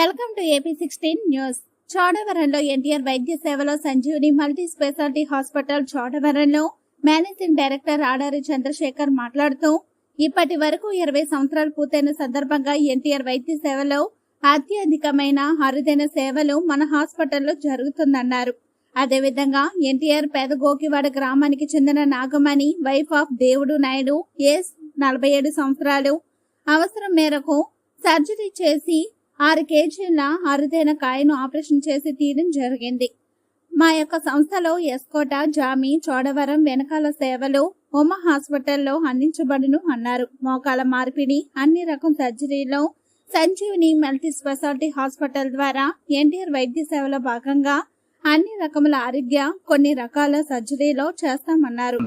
Welcome to AP sixteen news. చోడవరంలో NTR వైద్య సేవలో Sanjeevani multi speciality hospital చోడవరంలో మేనేజింగ్ డైరెక్టర్ ఆడారి చంద్రశేఖర్ మాట్లాడుతూ ఇప్పటి వరకు ఇరవై సంవత్సరాలు పూర్తయిన సందర్భంగా ఎన్టీఆర్ వైద్య సేవలో అత్యధికమైన అరుదైన సేవలు మన హాస్పిటల్లో జరుగుతుందన్నారు. అదేవిధంగా ఎన్టీఆర్ పేద గోకివాడ గ్రామానికి చెందిన నాగమణి వైఫ్ ఆఫ్ దేవుడు నాయుడు ఏస్ నలభై ఏడు సంవత్సరాలు. అవసరం మేరకు సర్జరీ చేసి ఆరు కేజీల అరుదైన కాయను ఆపరేషన్ చేసి తీయడం జరిగింది. మా యొక్క సంస్థలో ఎస్కోట జామి చోడవరం వెనకాల సేవలు ఉమ హాస్పిటల్లో అందించబడును అన్నారు. మోకాల మార్పిడి అన్ని రకం సర్జరీలో సంజీవిని మల్టీ స్పెషాలిటీ హాస్పిటల్ ద్వారా ఎన్టీఆర్ వైద్య సేవలో భాగంగా అన్ని రకముల ఆరోగ్య కొన్ని రకాల సర్జరీలో చేస్తామన్నారు.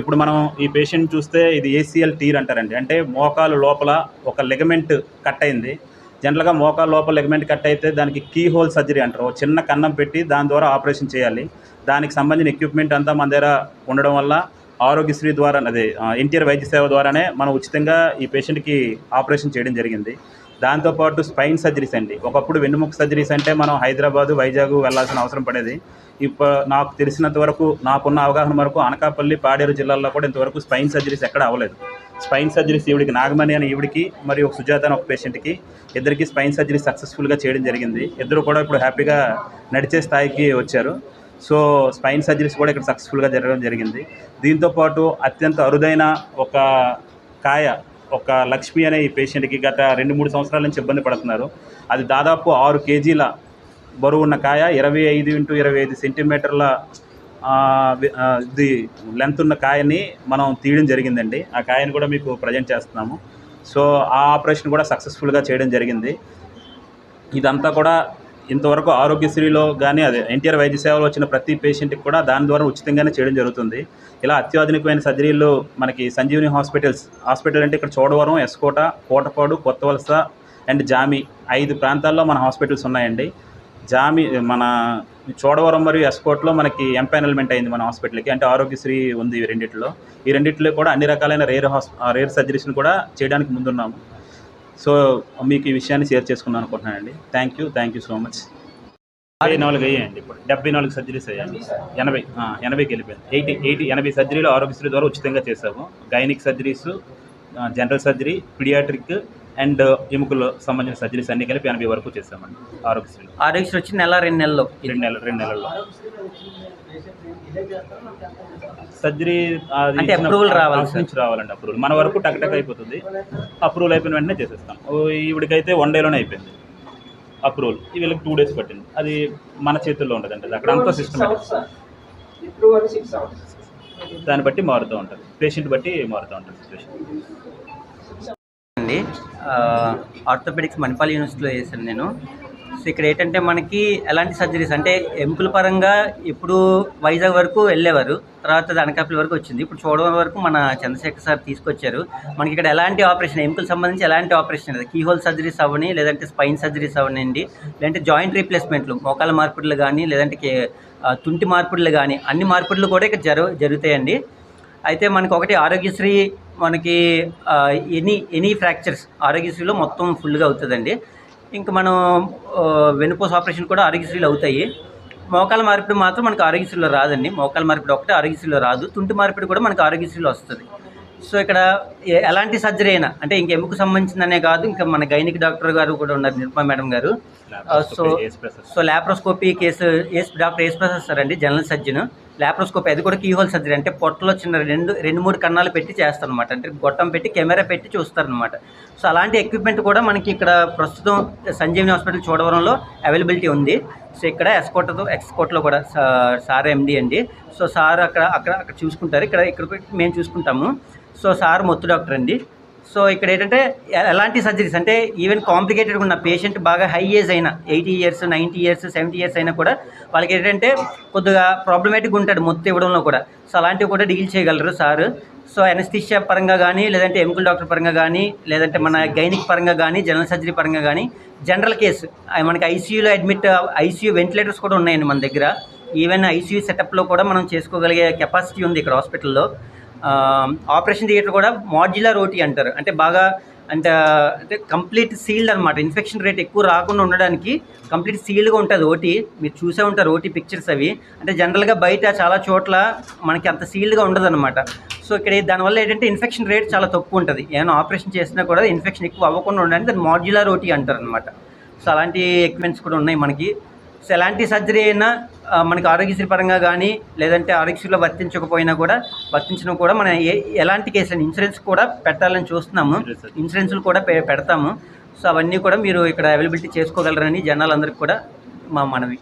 ఇప్పుడు మనం ఈ పేషెంట్ చూస్తే ఇది ఏసీఎల్ టీర్ అంటారండి. అంటే మోకాలు లోపల ఒక లెగమెంట్ కట్ అయింది. జనరల్గా మోకాలు లోపల లెగ్మెంట్ కట్ అయితే దానికి కీ హోల్ సర్జరీ అంటారు. చిన్న కన్నం పెట్టి దాని ద్వారా ఆపరేషన్ చేయాలి. దానికి సంబంధించిన ఎక్విప్మెంట్ అంతా మన దగ్గర ఉండడం వల్ల ఆరోగ్యశ్రీ ద్వారా అదే ఎన్టీఆర్ వైద్య సేవ ద్వారానే మనం ఉచితంగా ఈ పేషెంట్కి ఆపరేషన్ చేయడం జరిగింది. దాంతోపాటు స్పైన్ సర్జరీస్ అండి. ఒకప్పుడు వెన్నుముక సర్జరీస్ అంటే మనం హైదరాబాదు వైజాగ్ వెళ్ళాల్సిన అవసరం పడేది. ఇప్పుడు నాకు తెలిసినంత వరకు నాకున్న అవగాహన వరకు అనకాపల్లి పాడేరు జిల్లాల్లో కూడా ఇంతవరకు స్పైన్ సర్జరీస్ ఎక్కడ అవ్వలేదు. స్పైన్ సర్జరీస్ ఈవిడికి నాగమణి అనే ఈవిడికి మరియు ఒక సుజాత అనే ఒక పేషెంట్కి ఇద్దరికి స్పైన్ సర్జరీ సక్సెస్ఫుల్గా చేయడం జరిగింది. ఇద్దరు కూడా ఇప్పుడు హ్యాపీగా నడిచే స్థాయికి వచ్చారు. సో స్పైన్ సర్జరీస్ కూడా ఇక్కడ సక్సెస్ఫుల్గా జరగడం జరిగింది. దీంతోపాటు అత్యంత అరుదైన ఒక కాయ ఒక లక్ష్మి అనే ఈ పేషెంట్కి గత రెండు మూడు సంవత్సరాల నుంచి ఇబ్బంది పడుతున్నారు. అది దాదాపు ఆరు కేజీల బరువు ఉన్న కాయ ఇరవై ఐదు ఇంటూ ఇరవై ఐదు సెంటీమీటర్ల ఇది లెంత్ ఉన్న కాయని మనం తీయడం జరిగిందండి. ఆ కాయని కూడా మీకు ప్రజెంట్ చేస్తున్నాము. సో ఆ ఆపరేషన్ కూడా సక్సెస్ఫుల్గా చేయడం జరిగింది. ఇదంతా కూడా ఇంతవరకు ఆరోగ్యశ్రీలో కానీ అదే ఎన్టీఆర్ వైద్య సేవలో వచ్చిన ప్రతి పేషెంట్కి కూడా దాని ద్వారా ఉచితంగానే చేయడం జరుగుతుంది. ఇలా అత్యాధునికమైన సర్జరీలు మనకి సంజీవని హాస్పిటల్స్ హాస్పిటల్ అంటే ఇక్కడ చోడవరం ఎస్కోట కోటపాడు కొత్త వలస అండ్ జామి ఐదు ప్రాంతాల్లో మన హాస్పిటల్స్ ఉన్నాయండి. జామి మన చోడవరం మరియు ఎస్కోట్లో మనకి ఎంపానల్మెంట్ అయింది మన హాస్పిటల్కి అంటే ఆరోగ్యశ్రీ ఉంది ఈ రెండిట్లో. ఈ రెండిట్లో కూడా అన్ని రకాలైన రేర్ హాస్ రేర్ సర్జరీస్ని కూడా చేయడానికి ముందున్నాము. సో మీకు ఈ విషయాన్ని షేర్ చేసుకుందాం అనుకుంటున్నానండి thank you thank you so much అరవై నాలుగు అయ్యాయండి ఇప్పుడు. డెబ్బై నాలుగు సర్జరీస్ అయ్యాయి. ఎనభై ఎనభైకి వెళ్ళిపోయింది. ఎయిటీ ఎయిటీ ఎనభై సర్జరీలు ఆరోగ్యశ్రీ ద్వారా ఉచితంగా చేసాము gynaec surgeries general surgery paediatric and ఎముకలు సంబంధించిన సర్జరీస్ అన్ని కలిపి ఎనభై వరకు చేసామండి ఆరోగ్యశ్రీలో. ఆరోగ్యశ్రీ వచ్చి నెల రెండు నెలలు రెండు నెలలు రెండు నెలల్లో. సర్జరీ అది approval రావాలి నుంచి రావాలండి అప్రూవల్. మన వరకు టక్ టక్ అయిపోతుంది. అప్రూవల్ అయిపోయిన వెంటనే చేసేస్తాం. ఓ ఈవిడికైతే వన్ డేలోనే అయిపోయింది అప్రూవల్. వీళ్ళకి టూ డేస్ పట్టింది. అది మన చేతుల్లో ఉండదండి అక్కడ అంతా సిస్టమేటిక్ దాన్ని బట్టి మారుతూ ఉంటుంది. పేషెంట్ బట్టి మారుతూ ఉంటుంది సిచ్యువేషన్ అండి ఆర్థోపెడిక్స్ మణిపాల్ యూనివర్సిటీలో చేశాను నేను. సో ఇక్కడ ఏంటంటే మనకి ఎలాంటి సర్జరీస్ అంటే ఎముకల పరంగా ఇప్పుడు వైజాగ్ వరకు వెళ్ళేవారు. తర్వాత అనకాపల్లి వరకు వచ్చింది. ఇప్పుడు చూడడం వరకు మన చంద్రశేఖర్ సార్ తీసుకొచ్చారు. మనకి ఇక్కడ ఎలాంటి ఆపరేషన్ ఎముకలు సంబంధించి ఎలాంటి ఆపరేషన్ లేదు కీహోల్ సర్జరీస్ అవ్వని లేదంటే స్పైన్ సర్జరీస్ అవ్వనండి లేదంటే జాయింట్ రీప్లేస్మెంట్లు మోకాల మార్పిడులు కానీ లేదంటే కే- తుంటి మార్పిడులు కానీ అన్ని మార్పిడులు కూడా ఇక్కడ జరు జరుగుతాయండి. అయితే మనకు ఒకటి ఆరోగ్యశ్రీ మనకి ఎనీ ఎనీ ఫ్రాక్చర్స్ ఆరోగ్యశ్రీలో మొత్తం ఫుల్గా అవుతుందండి. ఇంకా మనం ఆ, వెన్నుపూస ఆపరేషన్ కూడా ఆరోగ్యశ్రీలో అవుతాయి. మోకాల మార్పిడి మాత్రం మనకు ఆరోగ్యశ్రీలో రాదండి. మోకాల మార్పిడి ఒకటే ఆరోగ్యశ్రీలో రాదు. తుంటి మార్పిడి కూడా మనకు ఆరోగ్యశ్రీలో వస్తుంది. సో ఇక్కడ ఎలాంటి సర్జరీ అయినా అంటే ఇంక ఎముకు సంబంధించిందనే కాదు. ఇంకా మన గైనిక్ డాక్టర్ గారు కూడా ఉన్నారు నిర్మా మేడం గారు. So so laparoscopy case S doctor S Prasad sir అండి జనరల్ సర్జన్. లాప్రోస్కోపీ అది కూడా కీహోల్ సర్జరీ అంటే పొట్టలో చిన్న రెండు రెండు మూడు కన్నాలు పెట్టి చేస్తారనమాట అంటే గొట్టం పెట్టి కెమెరా పెట్టి చూస్తారనమాట సో అలాంటి ఎక్విప్మెంట్ కూడా మనకి ఇక్కడ ప్రస్తుతం సంజీవని హాస్పిటల్ చూడవరంలో అవైలబిలిటీ ఉంది. సో ఇక్కడ ఎస్కోట్తో ఎక్స్కోట్లో కూడా సార్ ఎండి అండి. సో సార్ అక్కడ అక్కడ అక్కడ చూసుకుంటారు. ఇక్కడ ఇక్కడ మేము చూసుకుంటాము. సో సార్ మొత్తు డాక్టర్ అండి. సో ఇక్కడ ఏంటంటే ఎలాంటి సర్జరీస్ అంటే ఈవెన్ కాంప్లికేటెడ్ ఉన్న పేషెంట్ బాగా హై ఏజ్ అయినా eighty years ninety years seventy years అయినా కూడా వాళ్ళకి ఏంటంటే కొద్దిగా ప్రాబ్లమేటిక్ ఉంటాడు మొత్తం ఇవ్వడంలో కూడా. సో అలాంటివి కూడా డీల్ చేయగలరు సార్. సో ఎనస్థిషియా పరంగా కానీ లేదంటే ఎముకల డాక్టర్ పరంగా కానీ లేదంటే మన గైనిక్ పరంగా కానీ జనరల్ సర్జరీ పరంగా కానీ జనరల్ కేసు మనకి ఐసీయూలో అడ్మిట్ ఐసీయూ వెంటిలేటర్స్ కూడా ఉన్నాయండి మన దగ్గర. ఈవెన్ ఐసీయూ సెటప్లో కూడా మనం చేసుకోగలిగే కెపాసిటీ ఉంది ఇక్కడ హాస్పిటల్లో ఆపరేషన్ థియేటర్ కూడా మాడ్యులర్ ఓటీ అంటారు. అంటే బాగా అంటే అంటే కంప్లీట్ సీల్డ్ అనమాట ఇన్ఫెక్షన్ రేట్ ఎక్కువ రాకుండా ఉండడానికి కంప్లీట్ సీల్డ్గా ఉంటుంది ఓటీ. మీరు చూసే ఉంటారు ఓటీ పిక్చర్స్ అవి. అంటే జనరల్గా బయట చాలా చోట్ల మనకి అంత సీల్డ్గా ఉండదు అనమాట సో ఇక్కడ దానివల్ల ఏంటంటే ఇన్ఫెక్షన్ రేట్ చాలా తక్కువ ఉంటుంది. ఏమైనా ఆపరేషన్ చేసినా కూడా ఇన్ఫెక్షన్ ఎక్కువ అవ్వకుండా ఉండడానికి దాన్ని మాడ్యులర్ ఓటీ అంటారు అనమాట సో అలాంటి ఎక్విప్మెంట్స్ కూడా ఉన్నాయి మనకి. సో ఎలాంటి సర్జరీ అయినా మనకి ఆరోగ్యశ్రీ పరంగా కానీ లేదంటే ఆరోగ్యశ్రీలో వర్తించకపోయినా కూడా వర్తించడం కూడా మనం ఏ ఎలాంటి కేసులు ఇన్సూరెన్స్ కూడా పెట్టాలని చూస్తున్నాము. ఇన్సూరెన్స్లు కూడా పెడతాము. సో అవన్నీ కూడా మీరు ఇక్కడ అవైలబిలిటీ చేసుకోగలరని జనాలందరికీ కూడా మా మనవి.